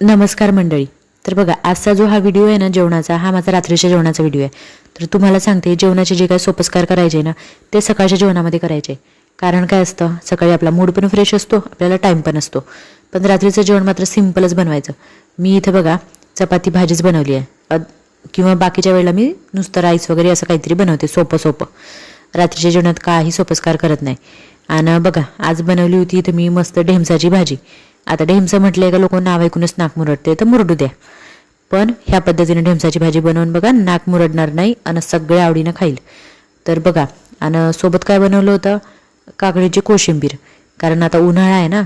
नमस्कार मंडळी. तर बघा आजचा जो हा व्हिडिओ आहे ना जेवणाचा हा माझा रात्रीच्या जेवणाचा व्हिडिओ आहे. तर तुम्हाला सांगते जेवणाचे जे काही सोपस्कार करायचे ना ते सकाळच्या जेवणामध्ये करायचे. कारण काय असतं सकाळी आपला मूड पण फ्रेश असतो आपल्याला टाईम पण असतो. पण रात्रीचं जेवण मात्र सिम्पलच बनवायचं. मी इथं बघा चपाती भाजीच बनवली आहे. किंवा बाकीच्या वेळेला मी नुसतं राईस वगैरे असं काहीतरी बनवते सोपं सोपं. रात्रीच्या जेवणात काही सोपस्कार करत नाही. आणि बघा आज बनवली होती इथं मी मस्त ढेमसाची भाजी. आता ढेमसं म्हटलंय का लोक नाव ऐकूनच नाक मुरडते तर मुरडू द्या. पण ह्या पद्धतीने ढेमसाची भाजी बनवून बघा नाक मुरडणार नाही आणि सगळ्या आवडीनं खाईल. तर बघा आणि सोबत काय बनवलं होतं? काकडीची कोशिंबीर. कारण आता उन्हाळा आहे ना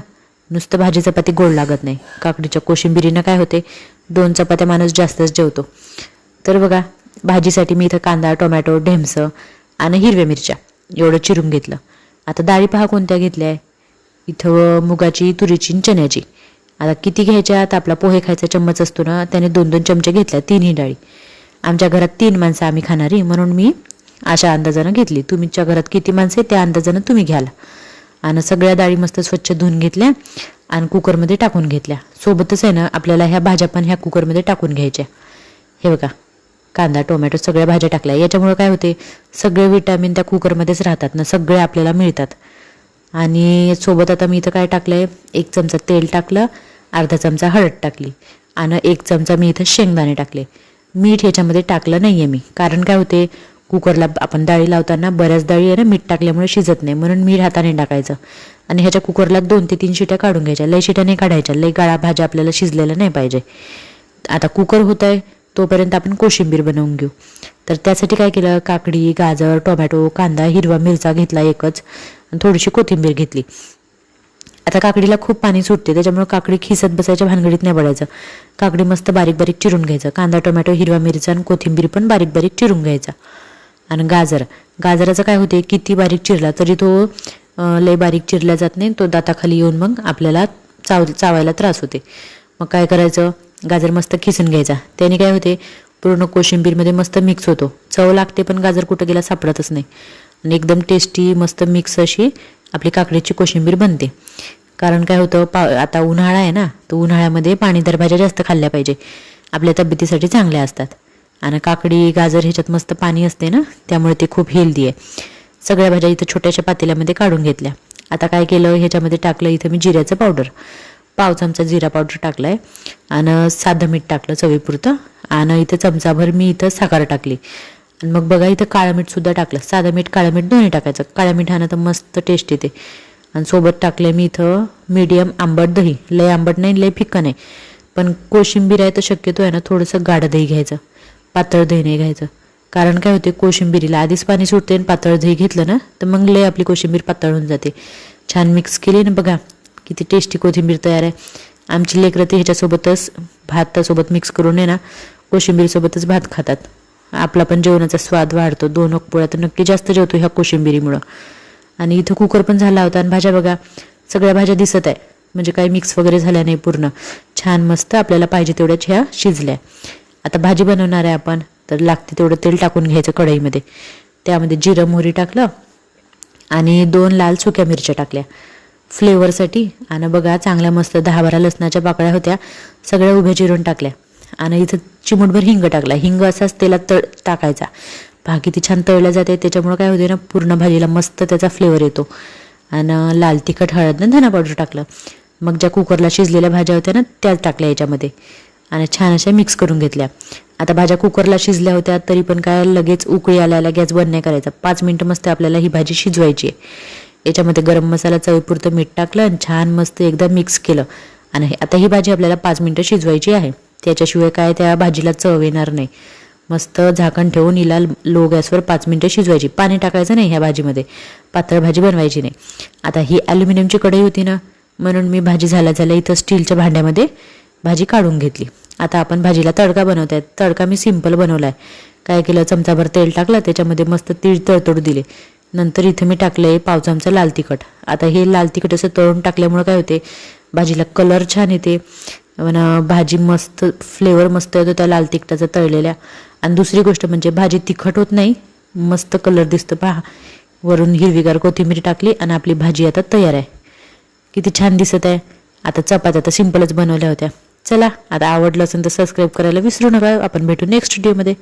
नुसतं भाजी चपाती गोड लागत नाही. काकडीच्या कोशिंबिरीनं काय होते? दोन चपात्या माणूस जास्तच जेवतो. तर बघा भाजीसाठी मी इथं कांदा टोमॅटो ढेमसं आणि हिरव्या मिरच्या एवढं चिरून घेतलं. आता डाळी पहा कोणत्या घेतल्या आहे. इथं मुगाची तुरीची चण्याची. आता किती घ्यायच्या आता आपला पोहे खायचा चम्मच असतो ना त्याने दोन दोन चमचे घेतल्या तीनही डाळी आमच्या घरात तीन माणसं आम्ही खाणारी म्हणून मी अशा अंदाजानं घेतली. तुमच्या घरात किती माणसं आहे त्या अंदाजानं तुम्ही घ्याल. आणि सगळ्या डाळी मस्त स्वच्छ धुवून घेतल्या आणि कुकरमध्ये टाकून घेतल्या. सोबतच आहे ना आपल्याला ह्या भाज्या पण ह्या कुकरमध्ये टाकून घ्यायच्या. हे बघा कांदा टोमॅटो सगळ्या भाज्या टाकल्या. याच्यामुळे काय होते सगळे विटॅमिन त्या कुकरमध्येच राहतात ना सगळे आपल्याला मिळतात. आणि सोबत आता मी इथं काय टाकलं आहे एक चमचा तेल टाकलं अर्धा चमचा हळद टाकली आणि एक चमचा मी इथं शेंगदाणे टाकले. मीठ ह्याच्यामध्ये टाकलं नाही आहे मी. कारण काय होते? कुकरला आपण डाळी लावताना बऱ्याच डाळी आहे ना मीठ टाकल्यामुळे शिजत नाही. म्हणून मीठ हाताने टाकायचं. आणि ह्याच्या कुकरला दोन ते तीन शिट्या काढून घ्यायच्या. लय शिट्या नाही काढायच्या. लय गाळा भाज्या आपल्याला शिजलेल्या नाही पाहिजे. आता कुकर होत आहे तोपर्यंत आपण कोशिंबीर बनवून घेऊ. तर त्यासाठी काय केलं? काकडी गाजर टोमॅटो कांदा हिरवा मिरचा घेतला एकच. आणि थोडीशी कोथिंबीर घेतली. आता काकडीला खूप पाणी सुटते त्याच्यामुळे काकडी खिसत बसायच्या भानगडीत नाही पडायचं काकडी मस्त बारीक बारीक चिरून घ्यायचं. कांदा टोमॅटो हिरवा मिरचा आणि कोथिंबीर पण बारीक बारीक चिरून घ्यायचा. आणि गाजर. गाजराचं काय होते किती बारीक चिरला तरी तो लय बारीक चिरला जात नाही. तो दाताखाली येऊन मग आपल्याला चाव चावायला त्रास होते. मग काय करायचं? गाजर मस्त खिसून घ्यायचा. त्याने काय होते पूर्ण कोशिंबीरमध्ये मस्त मिक्स होतो. चव लागते पण गाजर कुठं गेला सापडतच नाही. आणि एकदम टेस्टी मस्त मिक्स अशी आपली काकडीची कोशिंबीर बनते. कारण काय होतं पा आता उन्हाळा आहे ना तर उन्हाळ्यामध्ये पाणीदार भाज्या जास्त खाल्ल्या पाहिजे. आपल्या तब्येतीसाठी चांगल्या असतात. आणि काकडी गाजर ह्याच्यात मस्त पाणी असते ना त्यामुळे ते खूप हेल्दी आहे. सगळ्या भाज्या इथं छोट्याशा पातेल्यामध्ये काढून घेतल्या. आता काय केलं ह्याच्यामध्ये टाकलं इथं मी जिऱ्याचं पावडर पाव चमचा जिरा पावडर टाकला आहे आणि साधं मीठ टाकलं चवीपुरतं. आणि इथं चमचाभर मी इथं साखर टाकली. आणि मग बघा इथं काळं मीठसुद्धा टाकलं. साधं मीठ काळं मीठ दोन्ही टाकायचं. काळ्या मिठानं तर मस्त टेस्ट येते आणि सोबत टाकलं मी इथं मीडियम आंबट दही. लय आंबट नाही लय फिक्कं नाही. पण कोशिंबीर आहे तर शक्यतो आहे ना थोडंसं गाढं दही घ्यायचं. पातळ दही नाही घ्यायचं. कारण काय होते कोशिंबिरीला आधीच पाणी सुटते आणि पातळ दही घेतलं ना तर मग लय आपली कोशिंबीर पातळ होऊन जाते. छान मिक्स केली ना बघा. किती टेस्टी कोथिंबीर तयार आहे. आमची लेकरं ते ह्याच्यासोबतच भातासोबत मिक्स करून आहे ना कोशिंबीरसोबतच भात खातात. आपला पण जेवणाचा स्वाद वाढतो. दोन पोळ्या तर नक्की जास्त जेवतो ह्या कोशिंबिरीमुळं. आणि इथं कुकर पण झाला होता. आणि भाज्या बघा सगळ्या भाज्या दिसत आहे. म्हणजे काही मिक्स वगैरे झाल्या नाही पूर्ण. छान मस्त आपल्याला पाहिजे तेवढ्याच ह्या शिजल्या. आता भाजी बनवणार आहे आपण. तर लागते तेवढं तेल टाकून घ्यायचं कढईमध्ये. त्यामध्ये जिरं मोहरी टाकलं. आणि दोन लाल सुक्या मिरच्या टाकल्या. फ्लेवरसाठी. आणि बघा चांगल्या मस्त दहा बारा लसणाच्या पाकळ्या होत्या. सगळ्या उभ्या चिरून टाकल्या. आणि इथं चिमूटभर हिंग टाकला. हिंग असाच तेलात तळ टाकायचा. पहा ती छान तळल्या जाते. त्याच्यामुळे काय होते ना पूर्ण भाजीला मस्त त्याचा फ्लेवर येतो. आणि लाल तिखट हळद धना पावडर टाकलं. मग ज्या कुकरला शिजलेल्या भाज्या होत्या ना त्या टाकल्या याच्यामध्ये. आणि छान अशा मिक्स करून घेतल्या. आता भाज्या कुकरला शिजल्या होत्या तरी पण काय लगेच उकळी आल्याला गॅस बंद नाही करायचा. पाच मिनटं मस्त आपल्याला ही भाजी शिजवायची आहे. याच्यामध्ये गरम मसाला चवीपुरतं मीठ टाकलं आणि छान मस्त एकदा मिक्स केलं. आणि आता ही भाजी आपल्याला पाच मिनटं शिजवायची आहे. त्याच्याशिवाय काय त्या भाजीला चव येणार नाही. मस्त झाकण ठेवून हिला लो गॅसवर पाच मिनटं शिजवायची. पाणी टाकायचं नाही ह्या भाजीमध्ये. पातळ भाजी बनवायची नाही. आता ही ॲल्युमिनियमची कढई होती ना म्हणून मी भाजी झाल्या झाल्या इथं स्टीलच्या भांड्यामध्ये भाजी काढून घेतली. आता आपण भाजीला तडका बनवत आहे तडका मी सिंपल बनवला आहे काय केलं? चमचाभर तेल टाकलं. त्याच्यामध्ये मस्त तीळ तळतोड दिले. नंतर इथे मी टाकलं आहे पाव चमचा लाल तिखट. आता हे लाल तिखट असं तळून टाकल्यामुळं काय होते भाजीला कलर छान येते. पण भाजी मस्त फ्लेवर मस्त येतो त्या लाल तिखटाचा तळलेल्या. आणि दुसरी गोष्ट म्हणजे भाजी तिखट होत नाही मस्त कलर दिसतं. पहा वरून हिरवीगार कोथिंबीर टाकली आणि आपली भाजी आता तयार आहे. किती छान दिसत आहे. आता चपात्या तर सिंपलच बनवल्या होत्या. चला आता आवडलं असेल तर सबस्क्राईब करायला विसरू नका. आपण भेटू नेक्स्ट व्हिडिओमध्ये